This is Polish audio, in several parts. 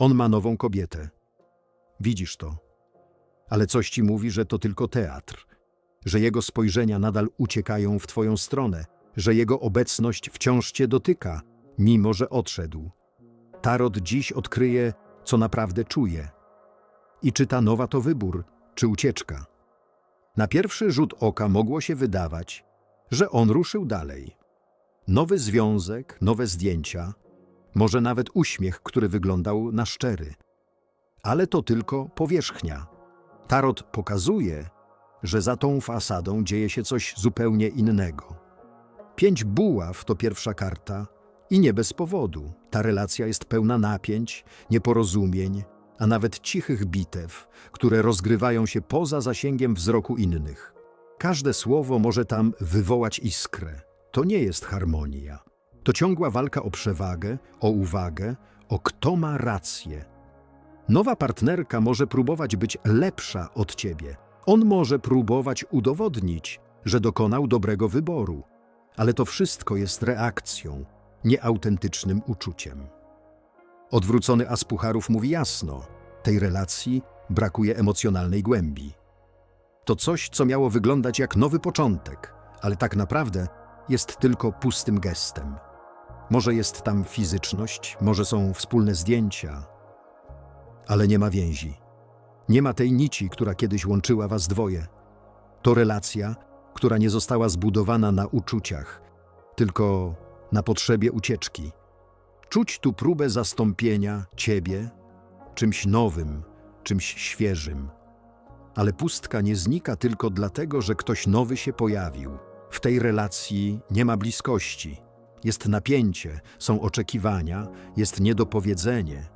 On ma nową kobietę. Widzisz to. Ale coś ci mówi, że to tylko teatr, że jego spojrzenia nadal uciekają w twoją stronę, że jego obecność wciąż cię dotyka, mimo że odszedł. Tarot dziś odkryje, co naprawdę czuje. I czy ta nowa to wybór, czy ucieczka? Na pierwszy rzut oka mogło się wydawać, że on ruszył dalej. Nowy związek, nowe zdjęcia, może nawet uśmiech, który wyglądał na szczery. Ale to tylko powierzchnia. Tarot pokazuje, że za tą fasadą dzieje się coś zupełnie innego. Pięć buław to pierwsza karta i nie bez powodu. Ta relacja jest pełna napięć, nieporozumień, a nawet cichych bitew, które rozgrywają się poza zasięgiem wzroku innych. Każde słowo może tam wywołać iskrę. To nie jest harmonia. To ciągła walka o przewagę, o uwagę, o kto ma rację. Nowa partnerka może próbować być lepsza od ciebie. On może próbować udowodnić, że dokonał dobrego wyboru. Ale to wszystko jest reakcją, nieautentycznym uczuciem. Odwrócony as pucharów mówi jasno: tej relacji brakuje emocjonalnej głębi. To coś, co miało wyglądać jak nowy początek, ale tak naprawdę jest tylko pustym gestem. Może jest tam fizyczność, może są wspólne zdjęcia, ale nie ma więzi. Nie ma tej nici, która kiedyś łączyła was dwoje. To relacja, która nie została zbudowana na uczuciach, tylko na potrzebie ucieczki. Czuć tu próbę zastąpienia ciebie czymś nowym, czymś świeżym. Ale pustka nie znika tylko dlatego, że ktoś nowy się pojawił. W tej relacji nie ma bliskości. Jest napięcie, są oczekiwania, jest niedopowiedzenie.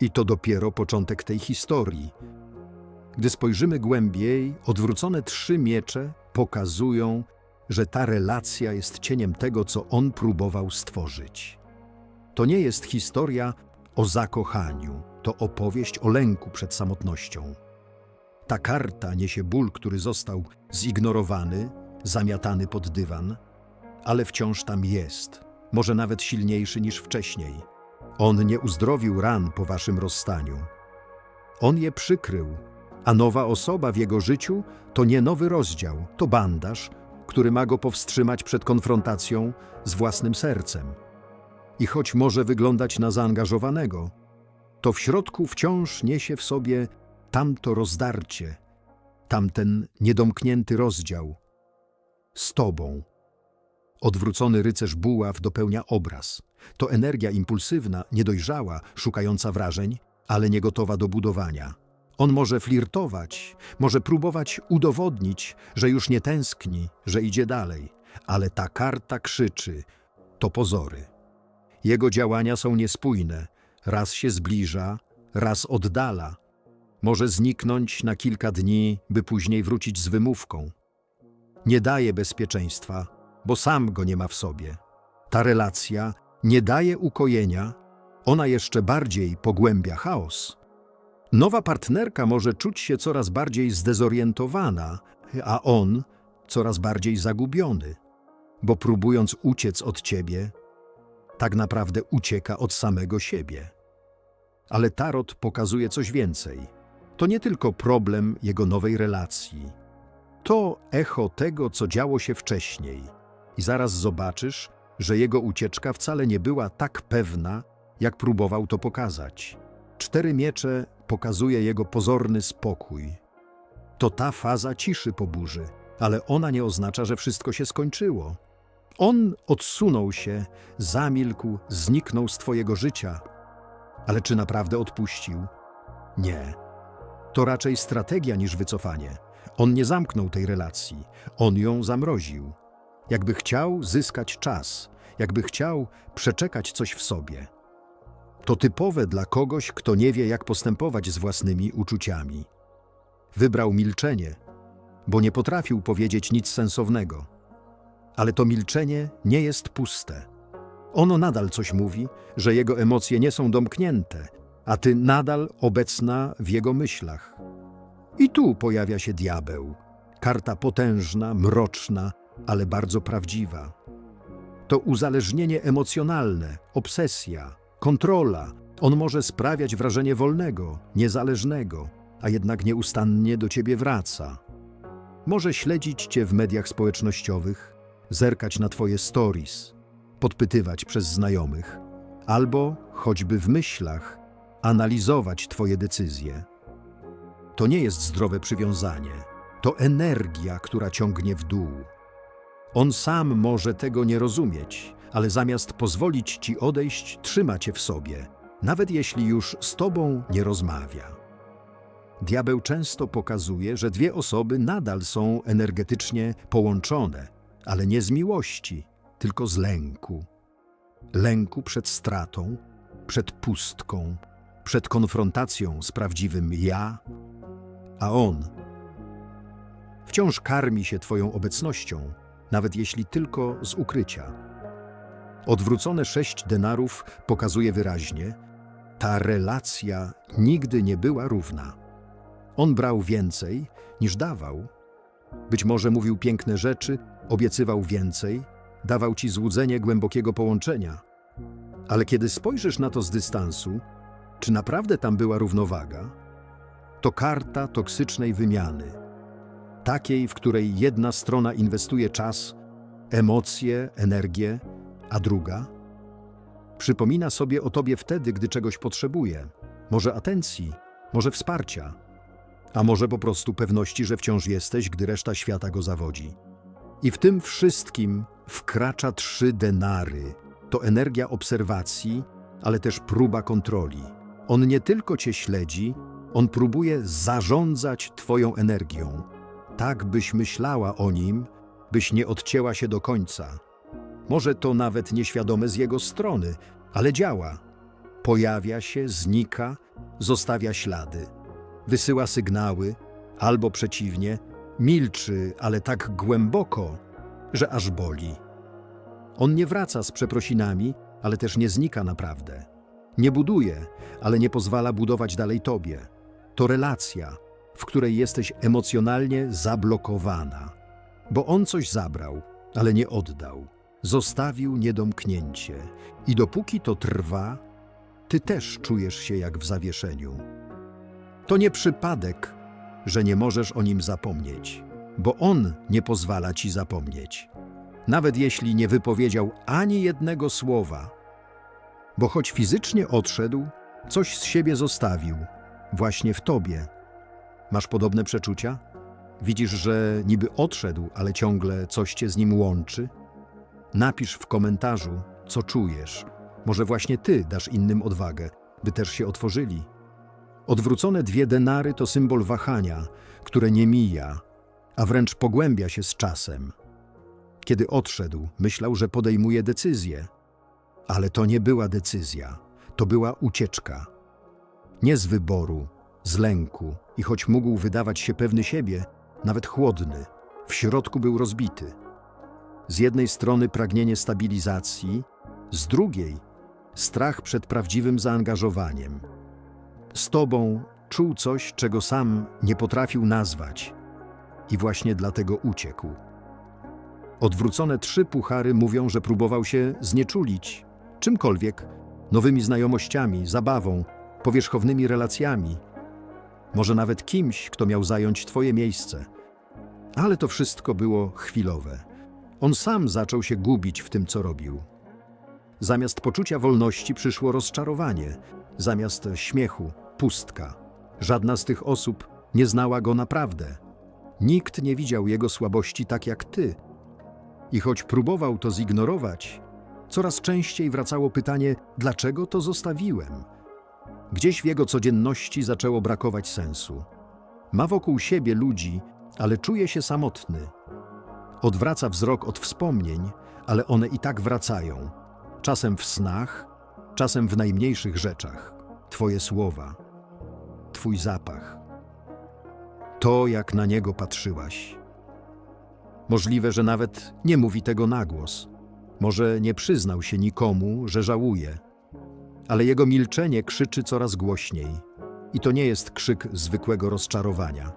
I to dopiero początek tej historii. Gdy spojrzymy głębiej, odwrócone trzy miecze pokazują, że ta relacja jest cieniem tego, co on próbował stworzyć. To nie jest historia o zakochaniu, to opowieść o lęku przed samotnością. Ta karta niesie ból, który został zignorowany, zamiatany pod dywan, ale wciąż tam jest, może nawet silniejszy niż wcześniej. On nie uzdrowił ran po waszym rozstaniu. On je przykrył, a nowa osoba w jego życiu to nie nowy rozdział, to bandaż, który ma go powstrzymać przed konfrontacją z własnym sercem. I choć może wyglądać na zaangażowanego, to w środku wciąż niesie w sobie tamto rozdarcie, tamten niedomknięty rozdział. Z tobą. Odwrócony rycerz buław dopełnia obraz. To energia impulsywna, niedojrzała, szukająca wrażeń, ale nie gotowa do budowania. On może flirtować, może próbować udowodnić, że już nie tęskni, że idzie dalej, ale ta karta krzyczy: to pozory. Jego działania są niespójne, raz się zbliża, raz oddala. Może zniknąć na kilka dni, by później wrócić z wymówką. Nie daje bezpieczeństwa, bo sam go nie ma w sobie. Ta relacja nie daje ukojenia, ona jeszcze bardziej pogłębia chaos. Nowa partnerka może czuć się coraz bardziej zdezorientowana, a on coraz bardziej zagubiony, bo próbując uciec od ciebie, tak naprawdę ucieka od samego siebie. Ale tarot pokazuje coś więcej. To nie tylko problem jego nowej relacji. To echo tego, co działo się wcześniej. I zaraz zobaczysz, że jego ucieczka wcale nie była tak pewna, jak próbował to pokazać. Cztery miecze pokazuje jego pozorny spokój. To ta faza ciszy po burzy, ale ona nie oznacza, że wszystko się skończyło. On odsunął się, zamilkł, zniknął z twojego życia. Ale czy naprawdę odpuścił? Nie. To raczej strategia niż wycofanie. On nie zamknął tej relacji, on ją zamroził. Jakby chciał zyskać czas, jakby chciał przeczekać coś w sobie. To typowe dla kogoś, kto nie wie, jak postępować z własnymi uczuciami. Wybrał milczenie, bo nie potrafił powiedzieć nic sensownego. Ale to milczenie nie jest puste. Ono nadal coś mówi, że jego emocje nie są domknięte, a ty nadal obecna w jego myślach. I tu pojawia się diabeł. Karta potężna, mroczna, ale bardzo prawdziwa. To uzależnienie emocjonalne, obsesja, kontrola, On może sprawiać wrażenie wolnego, niezależnego, a jednak nieustannie do ciebie wraca. Może śledzić cię w mediach społecznościowych, zerkać na twoje stories, podpytywać przez znajomych, albo choćby w myślach analizować twoje decyzje. To nie jest zdrowe przywiązanie, to energia, która ciągnie w dół. On sam może tego nie rozumieć, ale zamiast pozwolić ci odejść, trzyma cię w sobie, nawet jeśli już z tobą nie rozmawia. Diabeł często pokazuje, że dwie osoby nadal są energetycznie połączone, ale nie z miłości, tylko z lęku. Lęku przed stratą, przed pustką, przed konfrontacją z prawdziwym ja, a on wciąż karmi się Twoją obecnością, nawet jeśli tylko z ukrycia. Odwrócone sześć denarów pokazuje wyraźnie, ta relacja nigdy nie była równa. On brał więcej niż dawał. Być może mówił piękne rzeczy, obiecywał więcej, dawał ci złudzenie głębokiego połączenia. Ale kiedy spojrzysz na to z dystansu, czy naprawdę tam była równowaga? To karta toksycznej wymiany. Takiej, w której jedna strona inwestuje czas, emocje, energię, a druga przypomina sobie o tobie wtedy, gdy czegoś potrzebuje. Może atencji, może wsparcia, a może po prostu pewności, że wciąż jesteś, gdy reszta świata go zawodzi. I w tym wszystkim wkracza trzy denary. To energia obserwacji, ale też próba kontroli. On nie tylko cię śledzi, on próbuje zarządzać twoją energią, tak byś myślała o nim, byś nie odcięła się do końca. Może to nawet nieświadome z jego strony, ale działa. Pojawia się, znika, zostawia ślady. Wysyła sygnały, albo przeciwnie, milczy, ale tak głęboko, że aż boli. On nie wraca z przeprosinami, ale też nie znika naprawdę. Nie buduje, ale nie pozwala budować dalej tobie. To relacja, w której jesteś emocjonalnie zablokowana, bo on coś zabrał, ale nie oddał. Zostawił niedomknięcie i dopóki to trwa, ty też czujesz się jak w zawieszeniu. To nie przypadek, że nie możesz o nim zapomnieć, bo on nie pozwala ci zapomnieć. Nawet jeśli nie wypowiedział ani jednego słowa, bo choć fizycznie odszedł, coś z siebie zostawił, właśnie w tobie. Masz podobne przeczucia? Widzisz, że niby odszedł, ale ciągle coś cię z nim łączy? Napisz w komentarzu, co czujesz. Może właśnie ty dasz innym odwagę, by też się otworzyli. Odwrócone dwie denary to symbol wahania, które nie mija, a wręcz pogłębia się z czasem. Kiedy odszedł, myślał, że podejmuje decyzję, ale to nie była decyzja, to była ucieczka. Nie z wyboru, z lęku i choć mógł wydawać się pewny siebie, nawet chłodny, w środku był rozbity. Z jednej strony pragnienie stabilizacji, z drugiej strach przed prawdziwym zaangażowaniem. Z tobą czuł coś, czego sam nie potrafił nazwać i właśnie dlatego uciekł. Odwrócone trzy puchary mówią, że próbował się znieczulić czymkolwiek, nowymi znajomościami, zabawą, powierzchownymi relacjami, może nawet kimś, kto miał zająć twoje miejsce. Ale to wszystko było chwilowe. On sam zaczął się gubić w tym, co robił. Zamiast poczucia wolności przyszło rozczarowanie, zamiast śmiechu pustka. Żadna z tych osób nie znała go naprawdę. Nikt nie widział jego słabości tak jak ty. I choć próbował to zignorować, coraz częściej wracało pytanie, dlaczego to zostawiłem? Gdzieś w jego codzienności zaczęło brakować sensu. Ma wokół siebie ludzi, ale czuje się samotny. Odwraca wzrok od wspomnień, ale one i tak wracają. Czasem w snach, czasem w najmniejszych rzeczach. Twoje słowa, Twój zapach. To, jak na niego patrzyłaś. Możliwe, że nawet nie mówi tego na głos. Może nie przyznał się nikomu, że żałuje. Ale jego milczenie krzyczy coraz głośniej. I to nie jest krzyk zwykłego rozczarowania.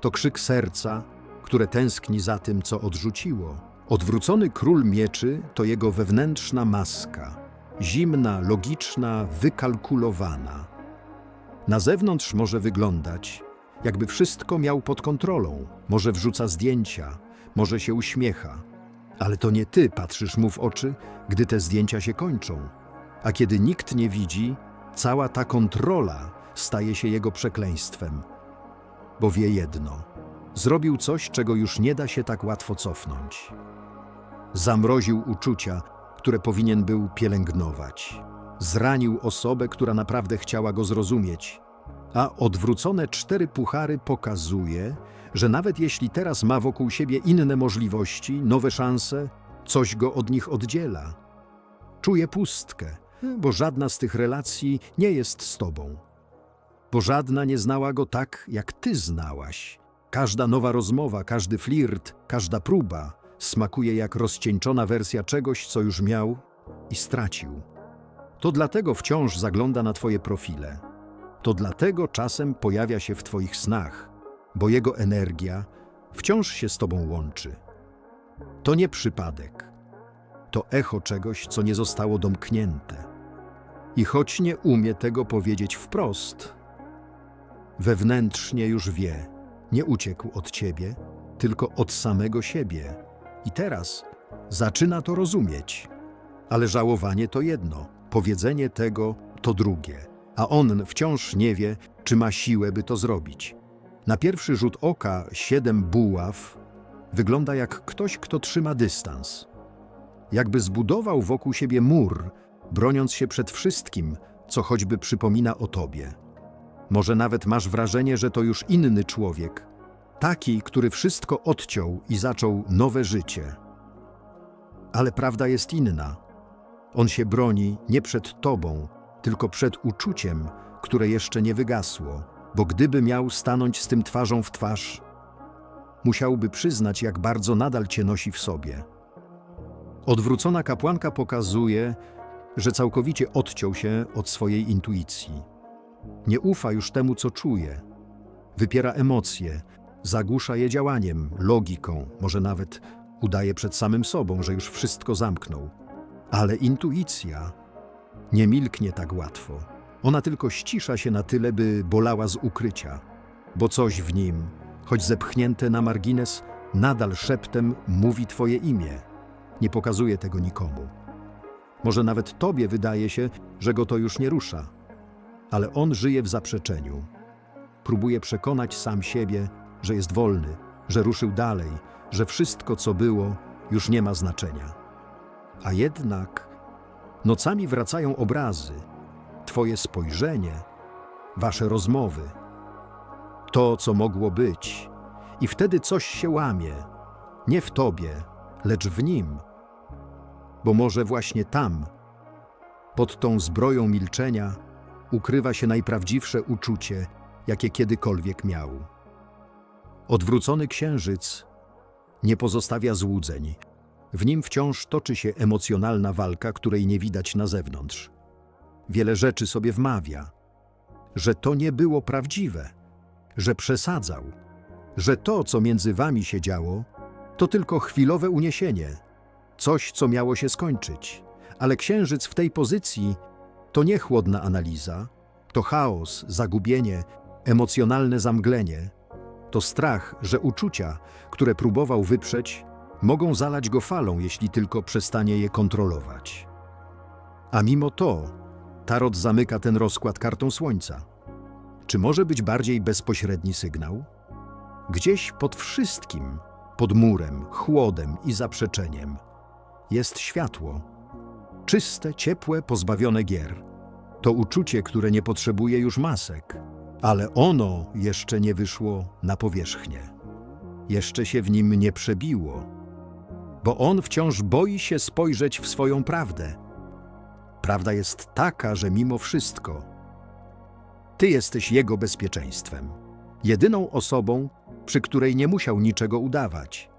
To krzyk serca, które tęskni za tym, co odrzuciło. Odwrócony król mieczy to jego wewnętrzna maska. zimna, logiczna, wykalkulowana. Na zewnątrz może wyglądać, jakby wszystko miał pod kontrolą. Może wrzuca zdjęcia, może się uśmiecha. Ale to nie ty patrzysz mu w oczy, gdy te zdjęcia się kończą. A kiedy nikt nie widzi, cała ta kontrola staje się jego przekleństwem. Bo wie jedno: zrobił coś, czego już nie da się tak łatwo cofnąć. Zamroził uczucia, które powinien był pielęgnować. Zranił osobę, która naprawdę chciała go zrozumieć. A odwrócone cztery puchary pokazuje, że nawet jeśli teraz ma wokół siebie inne możliwości, nowe szanse, coś go od nich oddziela. Czuje pustkę, bo żadna z tych relacji nie jest z tobą. Bo żadna nie znała go tak, jak ty znałaś. Każda nowa rozmowa, każdy flirt, każda próba smakuje jak rozcieńczona wersja czegoś, co już miał i stracił. To dlatego wciąż zagląda na twoje profile. To dlatego czasem pojawia się w twoich snach, bo jego energia wciąż się z tobą łączy. To nie przypadek. To echo czegoś, co nie zostało domknięte. I choć nie umie tego powiedzieć wprost, wewnętrznie już wie, nie uciekł od ciebie, tylko od samego siebie. I teraz zaczyna to rozumieć. Ale żałowanie to jedno, powiedzenie tego to drugie, a on wciąż nie wie, czy ma siłę, by to zrobić. Na pierwszy rzut oka siedem buław wygląda jak ktoś, kto trzyma dystans. Jakby zbudował wokół siebie mur, broniąc się przed wszystkim, co choćby przypomina o tobie. Może nawet masz wrażenie, że to już inny człowiek, taki, który wszystko odciął i zaczął nowe życie. Ale prawda jest inna. On się broni nie przed tobą, tylko przed uczuciem, które jeszcze nie wygasło, bo gdyby miał stanąć z tym twarzą w twarz, musiałby przyznać, jak bardzo nadal cię nosi w sobie. Odwrócona kapłanka pokazuje, że całkowicie odciął się od swojej intuicji. Nie ufa już temu, co czuje. Wypiera emocje, zagłusza je działaniem, logiką, może nawet udaje przed samym sobą, że już wszystko zamknął. Ale intuicja nie milknie tak łatwo. Ona tylko ścisza się na tyle, by bolała z ukrycia, bo coś w nim, choć zepchnięte na margines, nadal szeptem mówi Twoje imię. Nie pokazuje tego nikomu. Może nawet Tobie wydaje się, że go to już nie rusza, ale on żyje w zaprzeczeniu. Próbuje przekonać sam siebie, że jest wolny, że ruszył dalej, że wszystko, co było, już nie ma znaczenia. A jednak nocami wracają obrazy, Twoje spojrzenie, Wasze rozmowy, to, co mogło być, i wtedy coś się łamie, nie w Tobie, lecz w nim, bo może właśnie tam, pod tą zbroją milczenia, ukrywa się najprawdziwsze uczucie, jakie kiedykolwiek miał. Odwrócony księżyc nie pozostawia złudzeń. W nim wciąż toczy się emocjonalna walka, której nie widać na zewnątrz. Wiele rzeczy sobie wmawia, że to nie było prawdziwe, że przesadzał, że to, co między wami się działo, to tylko chwilowe uniesienie, coś, co miało się skończyć. Ale księżyc w tej pozycji to nie chłodna analiza, to chaos, zagubienie, emocjonalne zamglenie, to strach, że uczucia, które próbował wyprzeć, mogą zalać go falą, jeśli tylko przestanie je kontrolować. A mimo to, Tarot zamyka ten rozkład kartą słońca. Czy może być bardziej bezpośredni sygnał? Gdzieś pod wszystkim, pod murem, chłodem i zaprzeczeniem, jest światło. Czyste, ciepłe, pozbawione gier. To uczucie, które nie potrzebuje już masek, ale ono jeszcze nie wyszło na powierzchnię. Jeszcze się w nim nie przebiło, bo on wciąż boi się spojrzeć w swoją prawdę. Prawda jest taka, że mimo wszystko, ty jesteś jego bezpieczeństwem, jedyną osobą, przy której nie musiał niczego udawać.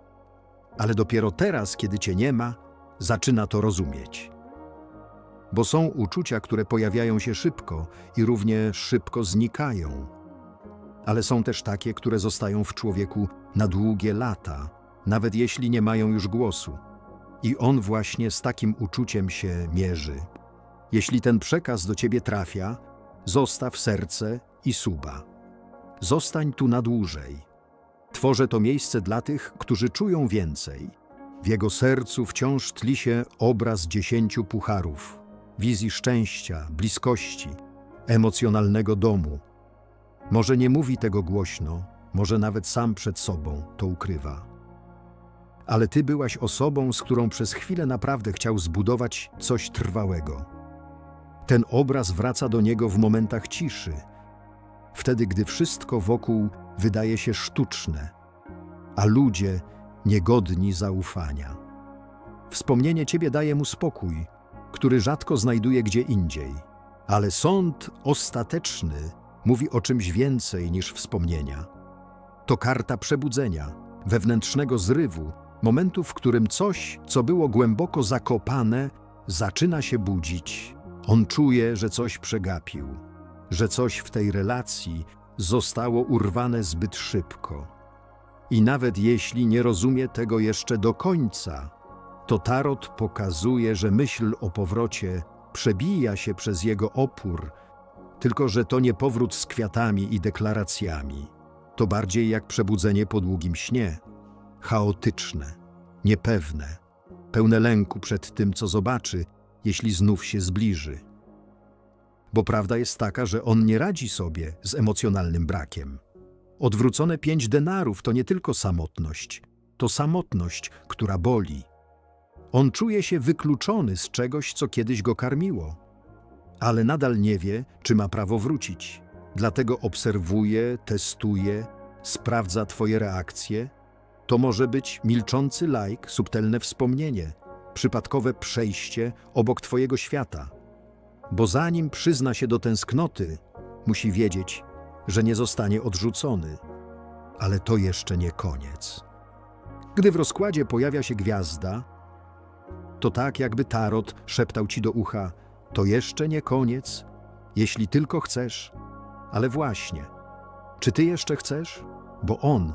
Ale dopiero teraz, kiedy cię nie ma, zaczyna to rozumieć. Bo są uczucia, które pojawiają się szybko i równie szybko znikają. Ale są też takie, które zostają w człowieku na długie lata, nawet jeśli nie mają już głosu. I on właśnie z takim uczuciem się mierzy. Jeśli ten przekaz do ciebie trafia, zostaw serce i suba. Zostań tu na dłużej. Tworzę to miejsce dla tych, którzy czują więcej. W jego sercu wciąż tli się obraz dziesięciu pucharów, wizji szczęścia, bliskości, emocjonalnego domu. Może nie mówi tego głośno, może nawet sam przed sobą to ukrywa. Ale ty byłaś osobą, z którą przez chwilę naprawdę chciał zbudować coś trwałego. Ten obraz wraca do niego w momentach ciszy, wtedy gdy wszystko wokół wydaje się sztuczne, a ludzie niegodni zaufania. Wspomnienie ciebie daje mu spokój, który rzadko znajduje gdzie indziej, ale sąd ostateczny mówi o czymś więcej niż wspomnienia. To karta przebudzenia, wewnętrznego zrywu, momentu, w którym coś, co było głęboko zakopane, zaczyna się budzić. On czuje, że coś przegapił, że coś w tej relacji zostało urwane zbyt szybko. I nawet jeśli nie rozumie tego jeszcze do końca, to tarot pokazuje, że myśl o powrocie przebija się przez jego opór, tylko że to nie powrót z kwiatami i deklaracjami. To bardziej jak przebudzenie po długim śnie. Chaotyczne, niepewne, pełne lęku przed tym, co zobaczy, jeśli znów się zbliży. Bo prawda jest taka, że on nie radzi sobie z emocjonalnym brakiem. Odwrócone pięć denarów to nie tylko samotność, to samotność, która boli. On czuje się wykluczony z czegoś, co kiedyś go karmiło, ale nadal nie wie, czy ma prawo wrócić. Dlatego obserwuje, testuje, sprawdza Twoje reakcje. To może być milczący lajk, subtelne wspomnienie, przypadkowe przejście obok Twojego świata. Bo zanim przyzna się do tęsknoty, musi wiedzieć, że nie zostanie odrzucony. Ale to jeszcze nie koniec. Gdy w rozkładzie pojawia się gwiazda, to tak jakby tarot szeptał ci do ucha: To jeszcze nie koniec, jeśli tylko chcesz. Ale właśnie, czy ty jeszcze chcesz? Bo on.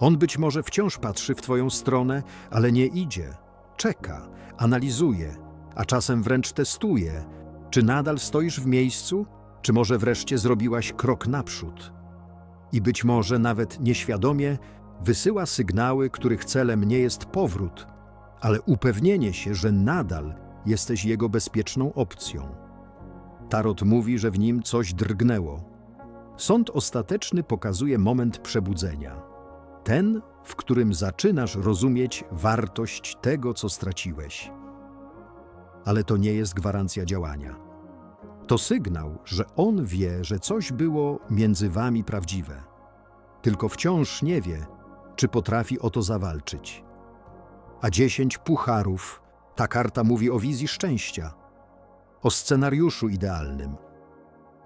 On być może wciąż patrzy w twoją stronę, ale nie idzie. Czeka, analizuje, a czasem wręcz testuje. Czy nadal stoisz w miejscu, czy może wreszcie zrobiłaś krok naprzód? I być może nawet nieświadomie wysyła sygnały, których celem nie jest powrót, ale upewnienie się, że nadal jesteś jego bezpieczną opcją. Tarot mówi, że w nim coś drgnęło. Sąd ostateczny pokazuje moment przebudzenia. Ten, w którym zaczynasz rozumieć wartość tego, co straciłeś. Ale to nie jest gwarancja działania. To sygnał, że on wie, że coś było między wami prawdziwe. Tylko wciąż nie wie, czy potrafi o to zawalczyć. A dziesięć pucharów, ta karta mówi o wizji szczęścia, o scenariuszu idealnym.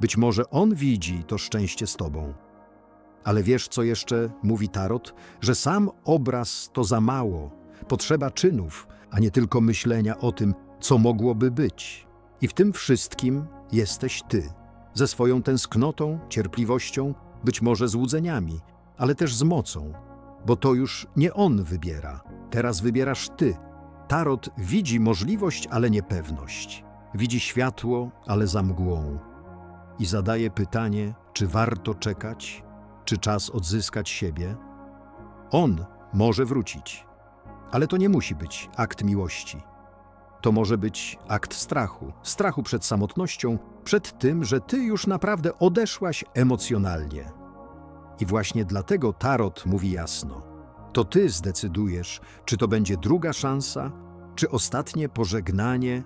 Być może on widzi to szczęście z tobą. Ale wiesz, co jeszcze mówi Tarot? Że sam obraz to za mało. Potrzeba czynów, a nie tylko myślenia o tym, co mogłoby być. I w tym wszystkim jesteś ty, ze swoją tęsknotą, cierpliwością, być może złudzeniami, ale też z mocą, bo to już nie on wybiera, teraz wybierasz ty. Tarot widzi możliwość, ale niepewność. Widzi światło, ale za mgłą. I zadaje pytanie, czy warto czekać, czy czas odzyskać siebie? On może wrócić, ale to nie musi być akt miłości. To może być akt strachu, strachu przed samotnością, przed tym, że ty już naprawdę odeszłaś emocjonalnie. I właśnie dlatego Tarot mówi jasno: to ty zdecydujesz, czy to będzie druga szansa, czy ostatnie pożegnanie